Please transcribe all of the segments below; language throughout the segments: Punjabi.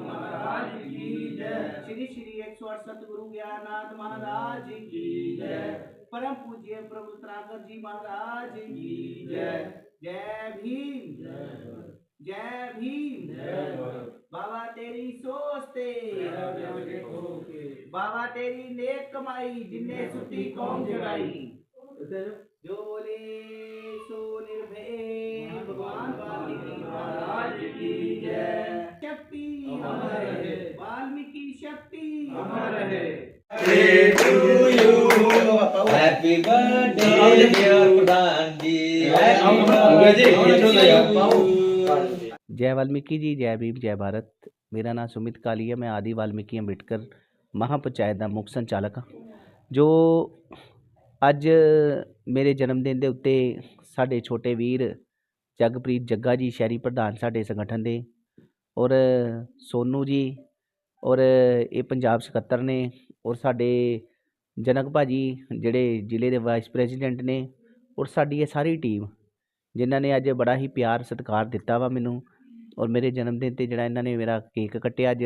महाराज की जय। श्री श्री एक सौ अड़सठ गुरु ज्ञाननाथ महाराज की जय। परम पूज्य प्रभु त्राकर जी महाराज की जय। जय भीम। जय भीम। बाबा तेरी सोचते बाबा तेरी नेक कमाई जिन्ने सुती कौन जगाई। जो बोले सो निर्भय। वाल्मीकि शक्ति अमर रहे Happy birthday, dear Pranji. जय वाल्मीकि जी जय भीम जय भारत ਮੇਰਾ ਨਾਮ ਸੁਮਿਤ ਕਾਲੀ ਹੈ ਮੈਂ ਆਦੀ ਵਾਲਮੀਕੀ ਅੰਬੇਡਕਰ ਮਹਾਪੰਚਾਇਤ ਦਾ ਮੁੱਖ ਸੰਚਾਲਕ ਹਾਂ ਜੋ ਅੱਜ ਮੇਰੇ ਜਨਮ ਦਿਨ ਦੇ ਉੱਤੇ ਸਾਡੇ ਛੋਟੇ ਵੀਰ ਜਗਪ੍ਰੀਤ ਜੱਗਾ ਜੀ ਸ਼ਹਿਰੀ ਪ੍ਰਧਾਨ ਸਾਡੇ ਸੰਗਠਨ ਦੇ ਔਰ ਸੋਨੂੰ ਜੀ, ਔਰ ਇਹ ਪੰਜਾਬ ਸਕੱਤਰ ਨੇ, ਔਰ ਸਾਡੇ ਜਨਕ ਭਾਅ ਜੀ ਜਿਹੜੇ ਜ਼ਿਲ੍ਹੇ ਦੇ ਵਾਈਸ ਪ੍ਰੈਜ਼ੀਡੈਂਟ ਨੇ, ਔਰ ਸਾਡੀ ਇਹ ਸਾਰੀ ਟੀਮ ਜਿਨ੍ਹਾਂ ਨੇ ਅੱਜ ਬੜਾ ਹੀ ਪਿਆਰ ਸਤਿਕਾਰ ਦਿੱਤਾ ਵਾ ਮੈਨੂੰ, ਔਰ ਮੇਰੇ ਜਨਮ ਦਿਨ 'ਤੇ ਜਿਹੜਾ ਇਹਨਾਂ ਨੇ ਮੇਰਾ ਕੇਕ ਕੱਟਿਆ ਅੱਜ,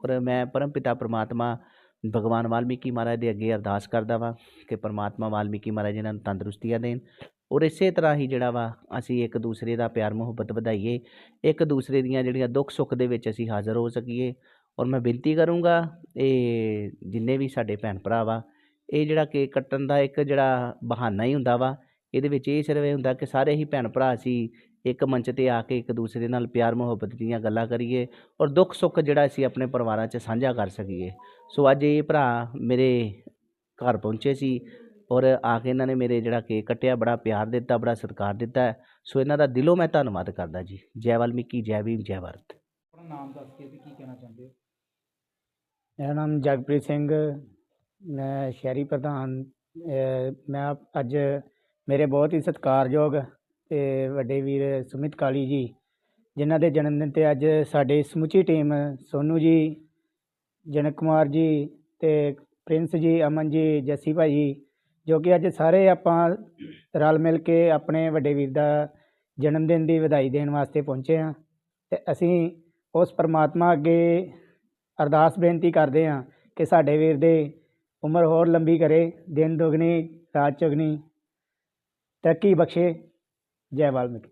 ਔਰ ਮੈਂ ਪਰਮ ਪਿਤਾ ਪ੍ਰਮਾਤਮਾ ਭਗਵਾਨ ਵਾਲਮੀਕੀ ਮਹਾਰਾਜ ਦੇ ਅੱਗੇ ਅਰਦਾਸ ਕਰਦਾ ਵਾਂ ਕਿ ਪਰਮਾਤਮਾ ਵਾਲਮੀਕੀ ਮਹਾਰਾਜ ਇਹਨਾਂ ਨੂੰ ਤੰਦਰੁਸਤੀਆਂ ਦੇਣ ਔਰ ਇਸੇ ਤਰ੍ਹਾਂ ਹੀ ਜਿਹੜਾ ਵਾ, ਅਸੀਂ ਇੱਕ ਦੂਸਰੇ ਦਾ ਪਿਆਰ, ਮੁਹੱਬਤ ਵਧਾਈਏ। ਇੱਕ ਦੂਸਰੇ ਦੀਆਂ ਜਿਹੜੀਆਂ ਦੁੱਖ ਸੁੱਖ ਦੇ ਵਿੱਚ ਅਸੀਂ ਹਾਜ਼ਰ ਹੋ ਸਕੀਏ। ਔਰ ਮੈਂ ਬੇਨਤੀ ਕਰੂੰਗਾ, ਇਹ ਜਿੰਨੇ ਵੀ ਸਾਡੇ ਭੈਣ ਭਰਾ ਵਾ, ਇਹ ਜਿਹੜਾ ਕੇਕ ਕੱਟਣ ਦਾ ਇੱਕ ਜਿਹੜਾ ਬਹਾਨਾ ਹੀ ਹੁੰਦਾ ਵਾ, ਇਹਦੇ ਵਿੱਚ ਇਹ ਸਿਰਫ ਇਹ ਹੁੰਦਾ ਕਿ ਸਾਰੇ ਹੀ ਭੈਣ ਭਰਾ ਅਸੀਂ ਇੱਕ ਮੰਚ ਤੇ ਆ ਕੇ ਇੱਕ ਦੂਸਰੇ ਨਾਲ ਪਿਆਰ, ਮੁਹੱਬਤ ਦੀਆਂ ਗੱਲਾਂ ਕਰੀਏ ਔਰ ਦੁੱਖ ਸੁੱਖ ਜਿਹੜਾ ਅਸੀਂ ਆਪਣੇ ਪਰਿਵਾਰਾਂ 'ਚ ਸਾਂਝਾ ਕਰ ਸਕੀਏ। ਸੋ ਅੱਜ ਇਹ ਭਰਾ ਮੇਰੇ ਘਰ ਪਹੁੰਚੇ ਸੀ। ਔਰ ਆ ਕੇ ਇਹਨਾਂ ਨੇ ਮੇਰੇ ਜਿਹੜਾ ਕੇਕ ਕੱਟਿਆ ਬੜਾ ਪਿਆਰ ਦਿੱਤਾ ਬੜਾ ਸਤਿਕਾਰ ਦਿੱਤਾ। ਸੋ ਇਹਨਾਂ ਦਾ ਦਿਲੋਂ ਮੈਂ ਧੰਨਵਾਦ ਕਰਦਾ ਜੀ। ਜੈ ਵਾਲਮੀਕੀ ਜੈ ਭੀਮ ਜੈ ਭਾਰਤ। ਆਪਣਾ ਨਾਮ ਦੱਸ ਕੇ ਤੇ ਕੀ ਕਹਿਣਾ ਚਾਹੁੰਦੇ ਹੋ? ਮੇਰਾ ਨਾਮ ਜਗਪ੍ਰੀਤ ਸਿੰਘ ਮੈਂ ਸ਼ਹਿਰੀ ਪ੍ਰਧਾਨ। ਮੈਂ ਆਪ- ਅੱਜ ਮੇਰੇ ਬਹੁਤ ਹੀ ਸਤਿਕਾਰਯੋਗ ਤੇ ਵੱਡੇ ਵੀਰ ਸੁਮਿਤ ਕਾਲੀ ਜੀ ਜਿਨ੍ਹਾਂ ਦੇ ਜਨਮ ਦਿਨ ਤੇ ਅੱਜ ਸਾਡੀ ਸਮੁੱਚੀ ਟੀਮ ਸੋਨੂ ਜੀ ਜਨਕ ਕੁਮਾਰ ਜੀ ਤੇ ਪ੍ਰਿੰਸ ਜੀ ਅਮਨ ਜੀ ਜੱਸੀ ਭਾਜੀ ਜੋ ਕਿ ਅੱਜ ਸਾਰੇ ਆਪਾਂ ਰਲ ਮਿਲ ਕੇ ਆਪਣੇ ਵੱਡੇ ਵੀਰ ਦਾ ਜਨਮ ਦਿਨ ਦੀ ਵਧਾਈ ਦੇਣ ਵਾਸਤੇ ਪਹੁੰਚੇ ਹਾਂ ਤੇ ਅਸੀਂ ਉਸ ਪਰਮਾਤਮਾ ਅੱਗੇ ਅਰਦਾਸ ਬੇਨਤੀ ਕਰਦੇ ਹਾਂ ਕਿ ਸਾਡੇ ਵੀਰ ਦੇ ਉਮਰ ਹੋਰ ਲੰਬੀ ਕਰੇ, ਦਿਨ ਦੁਗਣੀ, ਰਾਤ ਚੁਗਣੀ। ਤਰੱਕੀ ਬਖਸ਼ੇ। ਜੈ ਵਾਲਮੀਕੀ।